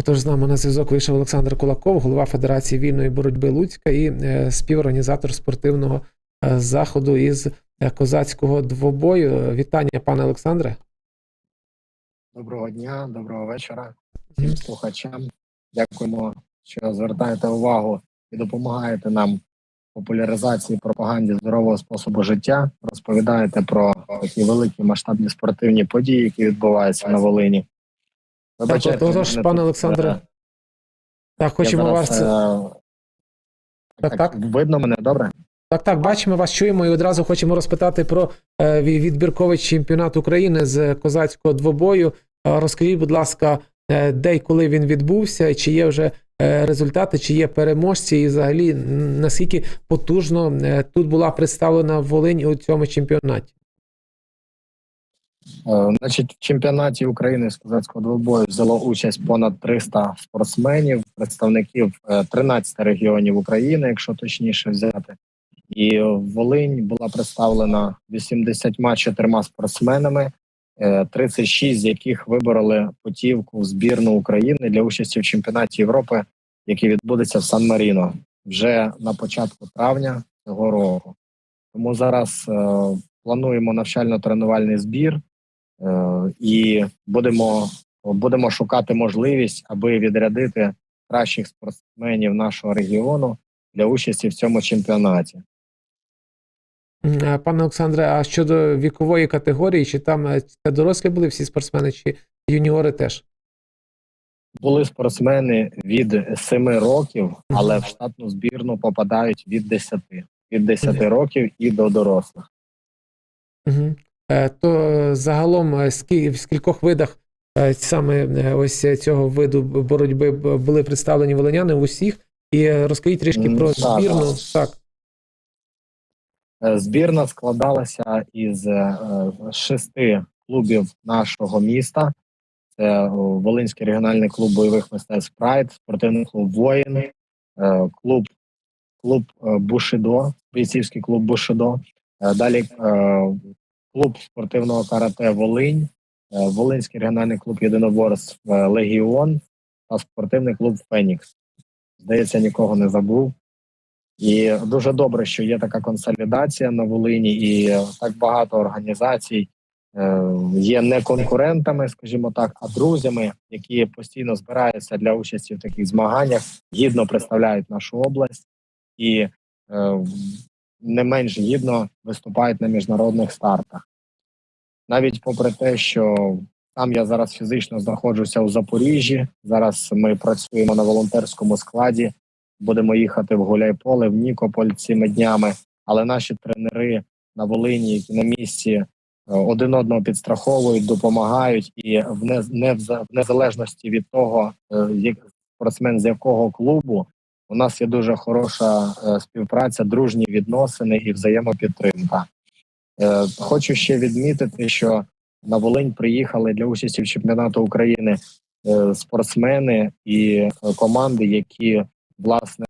Отож, з нами на зв'язок вийшов Олександр Кулаков, голова Федерації вільної боротьби Луцька і е, співорганізатор спортивного е, заходу із е, козацького двобою. Вітання, пане Олександре. Доброго дня, доброго вечора всім слухачам. Дякуємо, що звертаєте увагу і допомагаєте нам популяризації пропаганді здорового способу життя. Розповідаєте про такі великі масштабні спортивні події, які відбуваються на Волині. Вибачайте, отож, пане Олександре, е, Так, хочемо вас. е, Так, так. Видно мене добре? Так, так, бачимо вас, чуємо і одразу хочемо розпитати про е, відбірковий чемпіонат України з козацького двобою. Розкажіть, будь ласка, де і коли він відбувся, чи є вже результати, чи є переможці, і взагалі наскільки потужно тут була представлена Волинь у цьому чемпіонаті? Е, Значить, в чемпіонаті України з козацького двобою взяло участь понад 300 спортсменів, представників е, 13 регіонів України, якщо точніше взяти. І Волинь була представлена 84 спортсменами, е, 36 з яких вибороли путівку в збірну України для участі в чемпіонаті Європи, який відбудеться в Сан-Маріно вже на початку травня цього року. Тому зараз е, плануємо навчально-тренувальний збір. І будемо, будемо шукати можливість, аби відрядити кращих спортсменів нашого регіону для участі в цьому чемпіонаті. Пане Олександре, а щодо вікової категорії, чи там це дорослі були всі спортсмени, чи юніори теж? Були спортсмени від 7 років, але в штатну збірну попадають від 10. Від 10 років і до дорослих. Угу. То е, загалом е, в скількох видах е, саме ось цього виду боротьби були представлені волиняни в усіх? І розкажіть трішки про збірну. Так. Збірна складалася із шести клубів нашого міста. Це Волинський регіональний клуб бойових мистецтв Прайд, спортивний клуб Воїн, клуб, клуб Бушидо, бійцівський клуб Бушидо. Далі клуб спортивного карате Волинь, е, Волинський регіональний клуб єдиноборств е, Легіон та спортивний клуб Фенікс. Здається, нікого не забув. І дуже добре, що є така консолідація на Волині, і так багато організацій е, є не конкурентами, скажімо так, а друзями, які постійно збираються для участі в таких змаганнях, гідно представляють нашу область і не менш гідно виступають на міжнародних стартах. Навіть попри те, що там я зараз фізично знаходжуся у Запоріжжі. Зараз ми працюємо на волонтерському складі будемо їхати в Гуляйполе, в Нікополь цими днями. Але наші тренери на Волині, які на місці е, один одного підстраховують, допомагають, і в не, не в за- в незалежності від того, е, як спортсмен з якого клубу, у нас є дуже хороша е, співпраця, дружні відносини і взаємопідтримка. Е, Хочу ще відмітити, що на Волинь приїхали для участі в чемпіонату України е, спортсмени і команди, які власне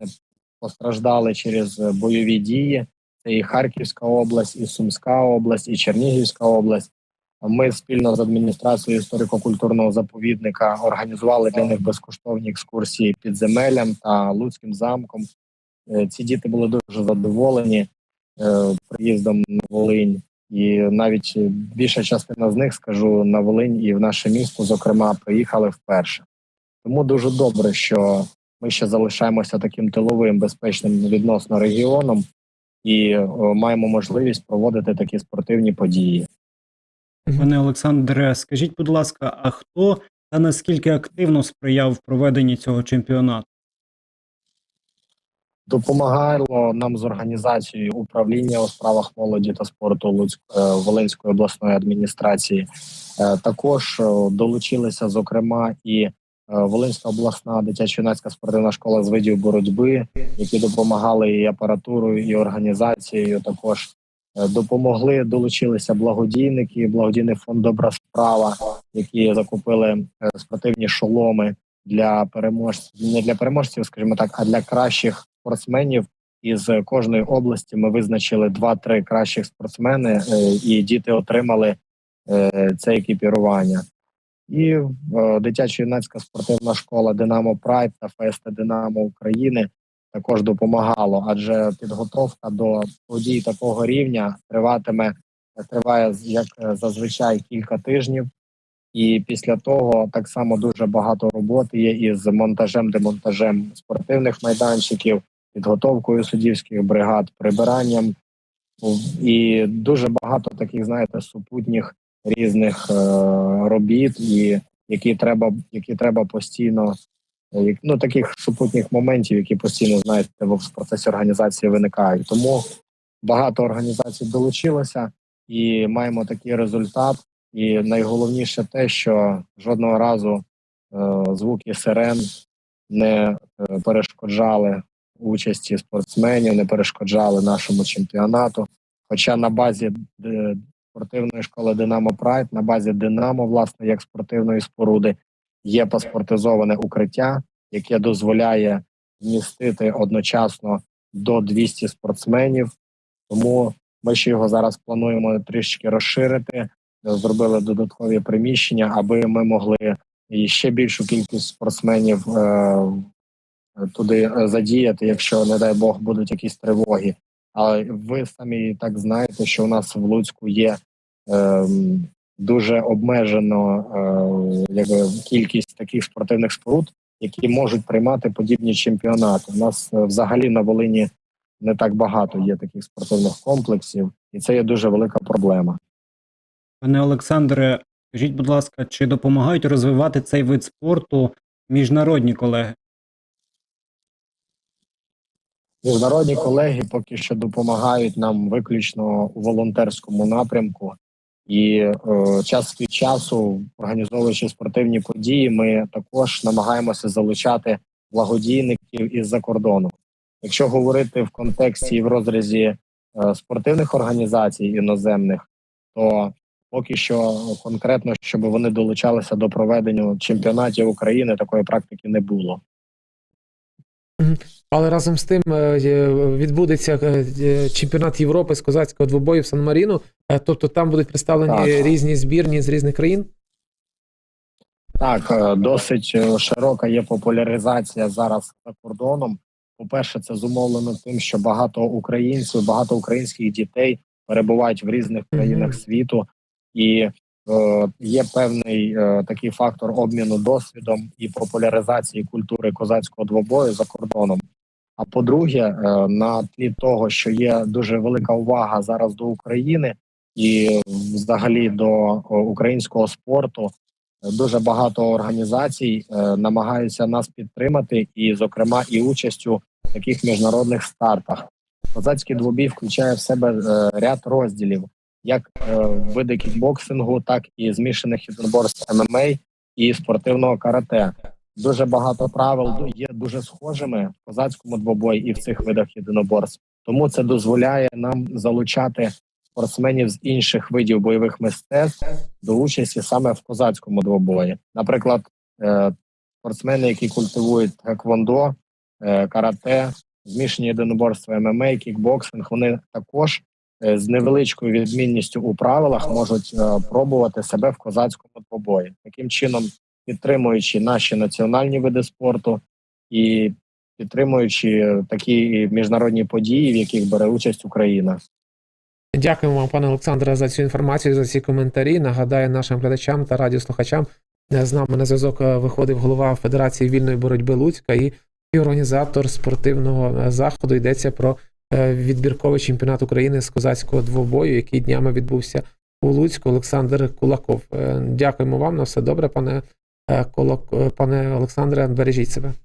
постраждали через бойові дії. Це і Харківська область, і Сумська область, і Чернігівська область. Ми спільно з адміністрацією історико-культурного заповідника організували для них безкоштовні екскурсії підземеллям та Луцьким замком. Е, Ці діти були дуже задоволені е, приїздом на Волинь, і навіть е, більша частина з них, скажу, на Волинь і в наше місто, зокрема, приїхали вперше. Тому дуже добре, що ми ще залишаємося таким тиловим безпечним відносно регіоном і маємо можливість проводити такі спортивні події. Пане Олександре, скажіть, будь ласка, а хто та наскільки активно сприяв в проведенні цього чемпіонату? Допомагало нам з організацією управління у справах молоді та спорту Луцьк- е, Волинської обласної адміністрації. Е, Також е, долучилися, зокрема, і Волинська обласна дитячо-юнацька спортивна школа з видів боротьби, які допомагали і апаратурою, і організацією. Також допомогли, долучилися благодійники, благодійний фонд Добра справа, які закупили е, спортивні шоломи для переможців, не для переможців, скажімо так, а для кращих спортсменів. Із кожної області ми визначили 2-3 кращих спортсмени, е, і діти отримали е, це екіпірування. І е, дитячо-юнацька спортивна школа Динамо Прайд та Феста Динамо України також допомагало, адже підготовка до подій такого рівня триватиме триває як е, зазвичай кілька тижнів. І після того так само дуже багато роботи є із монтажем, демонтажем спортивних майданчиків, підготовкою суддівських бригад, прибиранням і дуже багато таких, знаєте, супутніх різних е, робіт, і які треба, які треба постійно, ну таких супутніх моментів, які постійно знаєте в процесі організації виникають. Тому багато організацій долучилося і маємо такий результат. І найголовніше те, що жодного разу е, звуки сирен не е, перешкоджали участі спортсменів, не перешкоджали нашому чемпіонату. Хоча на базі е, спортивної школи Динамо Прайд, на базі Динамо, власне, як спортивної споруди, є паспортизоване укриття, яке дозволяє вмістити одночасно до 200 спортсменів. Тому ми ще його зараз плануємо трішки розширити. Зробили додаткові приміщення, аби ми могли ще більшу кількість спортсменів е, туди е, задіяти, якщо, не дай Бог, будуть якісь тривоги. Але ви самі так знаєте, що у нас в Луцьку є е, дуже обмежено е, якби, кількість таких спортивних споруд, які можуть приймати подібні чемпіонати. У нас е, взагалі на Волині не так багато є таких спортивних комплексів, і це є дуже велика проблема. Пане Олександре, скажіть, будь ласка, чи допомагають розвивати цей вид спорту міжнародні колеги? Міжнародні колеги поки що допомагають нам виключно у волонтерському напрямку, і е, час від часу, організовуючи спортивні події, ми також намагаємося залучати благодійників із-за кордону. Якщо говорити в контексті і в розрізі е, спортивних організацій іноземних, то поки що конкретно, щоб вони долучалися до проведення чемпіонатів України, такої практики не було. Але разом з тим е, відбудеться е, чемпіонат Європи з козацького двобою в Сан-Маріно. Е, Тобто там будуть представлені Так. різні збірні з різних країн. Так, досить широка є популяризація зараз за кордоном. По-перше, це зумовлено тим, що багато українців, багато українських дітей перебувають в різних країнах світу, і є певний е, такий фактор обміну досвідом і популяризації культури козацького двобою за кордоном. А по-друге, е, на тлі того, що є дуже велика увага зараз до України і взагалі до е, українського спорту, дуже багато організацій е, намагаються нас підтримати, і, зокрема, і участю в таких міжнародних стартах. Козацький двобій включає в себе е, ряд розділів, як е, види кікбоксингу, так і змішаних єдиноборств ММА і спортивного карате. Дуже багато правил є дуже схожими в козацькому двобої і в цих видах єдиноборств. Тому це дозволяє нам залучати спортсменів з інших видів бойових мистецтв до участі саме в козацькому двобої. Наприклад, е, спортсмени, які культивують тхеквондо, е, карате, змішані єдиноборства ММА, кікбоксинг, вони також з невеличкою відмінністю у правилах можуть е, пробувати себе в козацькому двобої. Таким чином, підтримуючи наші національні види спорту і підтримуючи такі міжнародні події, в яких бере участь Україна. Дякуємо вам, пане Олександре, за цю інформацію, за ці коментарі. Нагадаю нашим глядачам та радіослухачам. е, З нами на зв'язок е, виходив голова Федерації вільної боротьби Луцька і, організатор спортивного е, заходу. Йдеться про е, відбірковий чемпіонат України з козацького двобою, який днями відбувся у Луцьку. Олександр Кулаков. Е, Дякуємо вам на все добре, пане, е, е, пане Олександре. Бережіть себе.